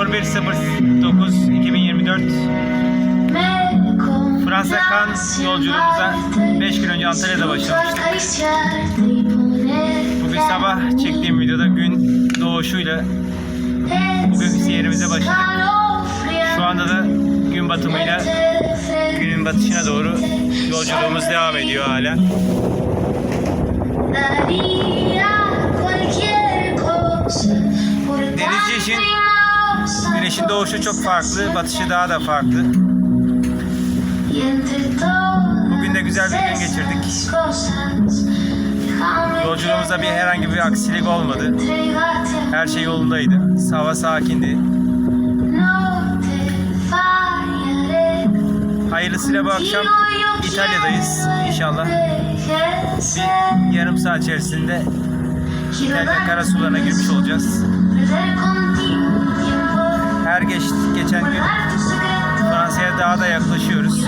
01.09.2024 Fransa Cannes yolculuğumuza 5 gün önce Antalya'da başlamıştık. Bugün sabah çektiğim videoda gün doğuşuyla bugün yerimize başladık. Şu anda da gün batımıyla günün batışına doğru yolculuğumuz devam ediyor hala. Denizci için Güneşin doğuşu çok farklı, batışı daha da farklı. Bugün de güzel bir gün geçirdik. Yolculuğumuzda bir herhangi bir aksilik olmadı. Her şey yolundaydı. Hava sakindi. Hayırlısıyla bu akşam İtalya'dayız. İnşallah bir yarım saat içerisinde İtalya karasularına girmiş olacağız. Geçen gün Fransa'ya daha da yaklaşıyoruz.